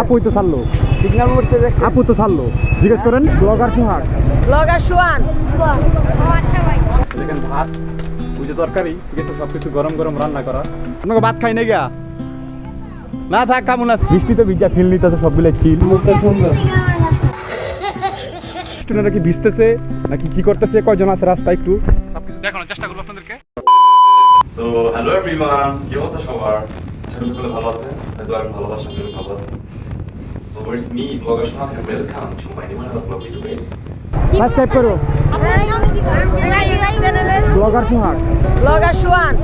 আপুই তো ছাড়লো। সিগন্যাল মোড়তে দেখছেন? আপু তো ছাড়লো। জিজ্ঞেস করেন ব্লগার সোহাগ ব্লগার সুয়ান দেখেন ভাত ওই যে তরকারি ঠিক আছে সব কিছু গরম গরম রান্না করা। আপনাকে ভাত খাই না গিয়া? না থাক খাব না। বৃষ্টিতে ভিজা ফিল নিতেছে সবগুলো চিল মুখটা সুন্দর। স্টুডেন্টরা কি ভিজতেছে নাকি কি করতেছে? কয়জন আছে রাস্তায় একটু? সবকিছু দেখানোর চেষ্টা করব আপনাদেরকে। সো হ্যালো এভরিওয়ান কি অবস্থা সবার? সকলে ভালো আছেন হয়তো আমি ভালোবাসা আমি ভালো আছি। So it's me vlogger Sohag and welcome to my new another vlog video guys subscribe করো। ব্লগার সোহাগ ব্লগার সুয়ান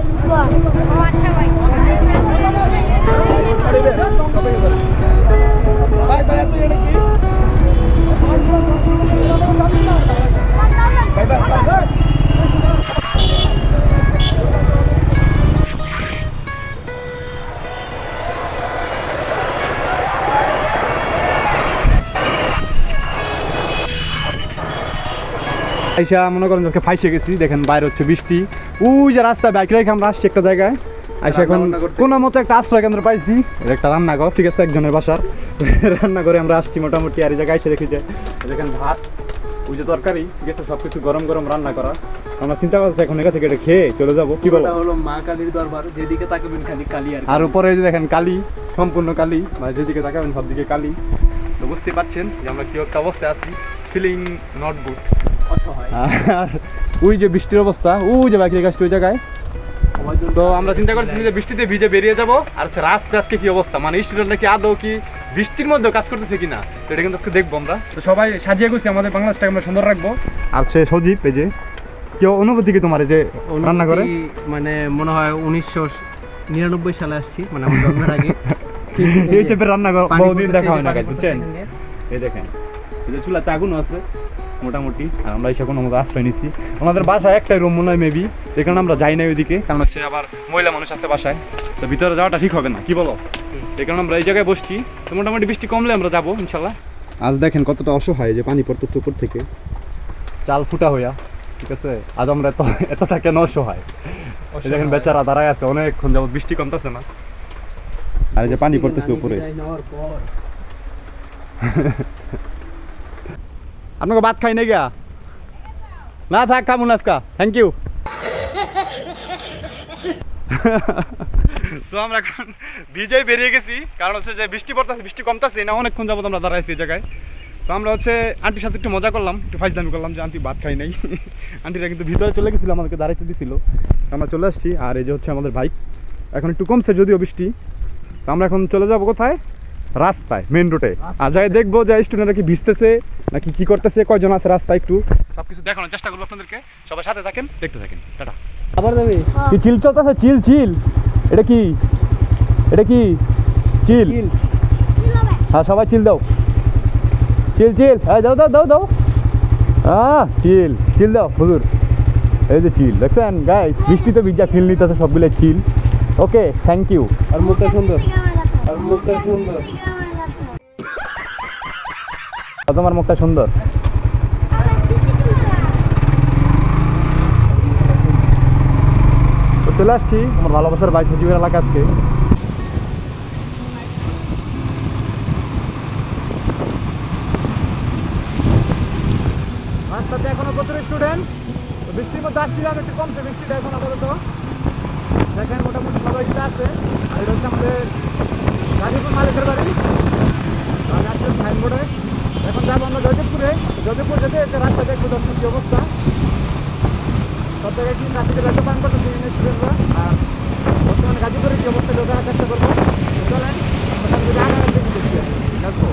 আইসা মনে করেন আজকে ফাইসে গেছি দেখেন বাইরে হচ্ছে বৃষ্টি। ওই যে রাস্তা বাইক রেখে আমরা আসছি একটা জায়গায়। আইসা এখন। কোনো মতো একটা আশ্রয় কেন্দ্র পাইছি। একটা রান্নাঘর ঠিক আছে একজনের বাসার। রান্না করে আমরা আসছি মোটামুটি আর এই জায়গায় এসে দেখি যে দেখেন ভাত ওই যে তরকারি ঠিক আছে সব কিছু গরম গরম রান্না করা। আমরা চিন্তা করছি এখন এখান থেকে এটা খেয়ে চলে যাব। কি বলো? হলো মা কালীর দরবার যেদিকে তাকাবেন খালি কালী আর আর উপরে যে দেখেন কালি সম্পূর্ণ কালি মানে যেদিকে তাকাবেন সব দিকে কালি। তো বুঝতে পারছেন যে আমরা কি একটা অবস্থায় আছি ফিলিং নট গুড আর ওই যে বৃষ্টির অবস্থা ওই যে বাকি গাছটি ওই জায়গায়। তো আমরা চিন্তা করতেছি যে বৃষ্টিতে ভিজে বেরিয়ে যাব আর হচ্ছে রাস্তা আজকে কি অবস্থা? মানে স্টুডেন্টরা কি আদৌ কি বৃষ্টির মধ্যেও কাজ করতেছে কিনা? তো এটা কিন্তু আজকে দেখব আমরা। তো সবাই সাজিয়ে গুছি আমাদের বাংলাদেশটাকে আমরা সুন্দর রাখব। আর হচ্ছে সজীব এই যে কেউ অনুভূতি কি তোমার এই যে রান্না করে? মানে মনে হয় উনিশশো নিরানব্বই সালে আসছি মানে আমার জন্মের আগে। এই টাইপের রান্না করা বহুদিন দেখা হয় না বুঝছেন? এই দেখেন এই যে চুলাতে আগুনও আছে। মোটামুটি আর আমরা এসে কোনো মতো আশ্রয় নিচ্ছি আমাদের বাসায় একটাই রুম মনে হয় মেবি এখানে আমরা যাই না ওইদিকে। কারণ হচ্ছে আবার মহিলা মানুষ আছে বাসায়। তো ভিতরে যাওয়াটা ঠিক হবে না কি বলো? এই কারণে আমরা এই জায়গায় বসছি। তো মোটামুটি বৃষ্টি কমলে আমরা যাব ইনশাল্লাহ। আজ দেখেন কতটা অসহায় যে পানি পড়তেছে উপর থেকে। চাল ফুটা হইয়া ঠিক আছে? আজ আমরা এত এতটা কেন অসহায়? দেখেন বেচারা দাঁড়ায় আছে অনেকক্ষণ যাবত বৃষ্টি কমতেছে না। আর এই যে পানি পড়তেছে উপরে। আপনাকে ভাত খাই না গিয়া না থাক খাব না আজকা থ্যাংক ইউ তো আমরা এখন ভিজেই বেরিয়ে গেছি। কারণ হচ্ছে যে বৃষ্টি পড়তেছে, বৃষ্টি কমতেছে, না অনেকক্ষণ যাবত আমরা দাঁড়াইছি এই জায়গায়। তো আমরা হচ্ছে আন্টির সাথে একটু মজা করলাম, একটু ফাইজদামি করলাম যে আন্টি ভাত খাই নাই। আন্টিরা কিন্তু ভিতরে চলে গেছিল, আমাদেরকে দাঁড়াইতে দিছিল। আমরা চলে আসছি, আর এই যে হচ্ছে আমাদের বাইক এখন একটু কমছে যদিও বৃষ্টি। তো আমরা এখন চলে যাব কোথায়? রাস্তায় মেন রোডে আর যাই দেখব যে স্টুডেন্টরা কি ভিজতেছে নাকি কি করতেছে কয়জন আছে রাস্তায় একটু সবকিছু দেখানোর চেষ্টা করব আপনাদেরকে সবাই সাথে থাকেন দেখতে থাকেন টাটা আবার যাবি কি চিল চলতেছে চিল চিল এটা কি এটা কি চিল চিল। হ্যাঁ সবাই চিল দাও চিল চিল হ্যাঁ দাও দাও দাও দাও আহ চিল চিল দাও হুজুর এই যে চিল দেখছেন গাই বৃষ্টিতে ভিজা ফিল নিতেছে সবগুলো চিল ওকে থ্যাংক ইউ আর মুখটা সুন্দর আর মুখটা সুন্দর তোমার মুখটা সুন্দর। চলে আসছি আমার ভালোবাসার বাইক সচিবের এলাকা আজকে। এখনও প্রচুর স্টুডেন্ট বৃষ্টির মধ্যে আসছিলাম, একটু কমছে বৃষ্টিটা এখন আপাতত। দেখেন মোটামুটি সবাই আছে। আর এটা হচ্ছে আমাদের গাজীপুর মালিকের বাড়ি। সাইনবোর্ডে। এখন যাব আমরা জয়দেবপুরে। জয়দেবপুর যেতে একটা রাস্তা দেখব, দর্শন কি অবস্থা। সব জায়গায় কি ট্রাফিকে লাগতে পান করতেছে স্টুডেন্টরা আর বর্তমানে গাজীপুরে কি অবস্থা? ঢোকার চেষ্টা করব। চলেন এখন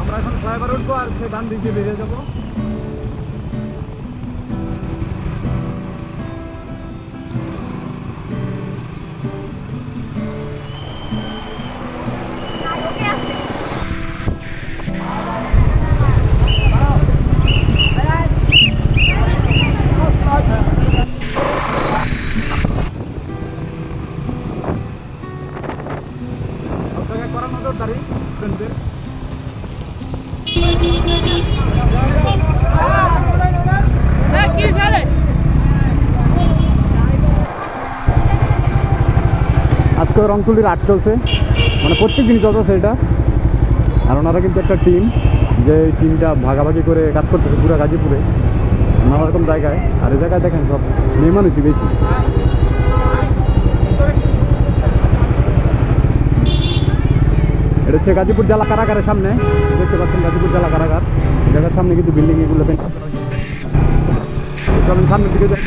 আমরা এখন ফ্লাইওভার উঠবো আর সে ডান দিক দিয়ে বেরিয়ে যাব। তো রংতুলির আট চলছে। মানে প্রত্যেক দিনই চলতেছে এটা আর ওনারা কিন্তু একটা টিম যে টিমটা ভাগাভাগি করে কাজ করতেছে পুরো গাজীপুরে। নানা রকম জায়গায়। আর এই জায়গায় দেখেন সব মেয়ে মানুষই বেশি। এটা হচ্ছে গাজীপুর জেলা কারাগারের সামনে। দেখতে পাচ্ছেন গাজীপুর জেলা কারাগার। জায়গার সামনে কিন্তু বিল্ডিং এগুলো সামনের দিকে যাই।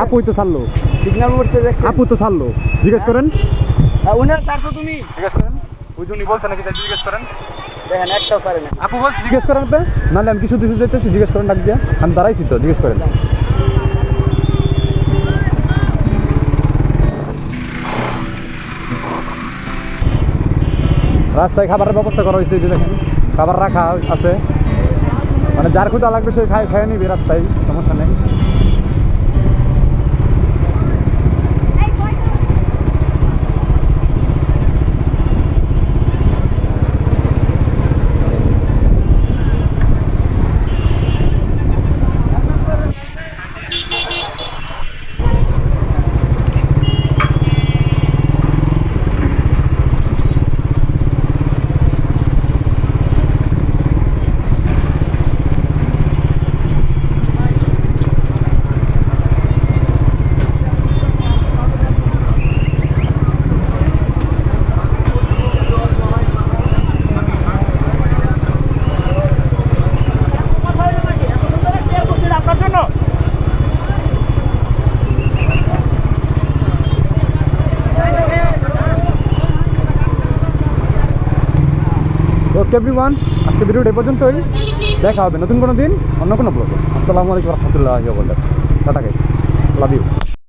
আপুই তো ছাড়লো। সিগন্যাল করতে দেখছেন? আপু তো ছাড়লো। জিজ্ঞেস করেন। উনার চারশো তুমি? জিজ্ঞেস করেন। ওই জন্যই বলছে নাকি তাই জিজ্ঞেস করেন। দেখেন একটাও সারে না আপু বলছে জিজ্ঞেস করেন আপনি। নাহলে আমি কিছু কিছু যেতেছি জিজ্ঞেস করেন ডাক দিয়ে। আমি দাঁড়াইছি তো জিজ্ঞেস করেন। রাস্তায় খাবারের ব্যবস্থা করা হয়েছে যে দেখেন। খাবার রাখা আছে। মানে যার ক্ষুদা লাগবে সে খায় খেয়ে নিবি রাস্তায় সমস্যা নেই। ওকে এভরিওয়ান আজকে ভিডিওটা এ পর্যন্তই। দেখা হবে নতুন কোনো দিন, অন্য কোনো ব্লগে আসসালামু আলাইকুম রহমতুল্লাহ টাটা গাইস লাভ ইউ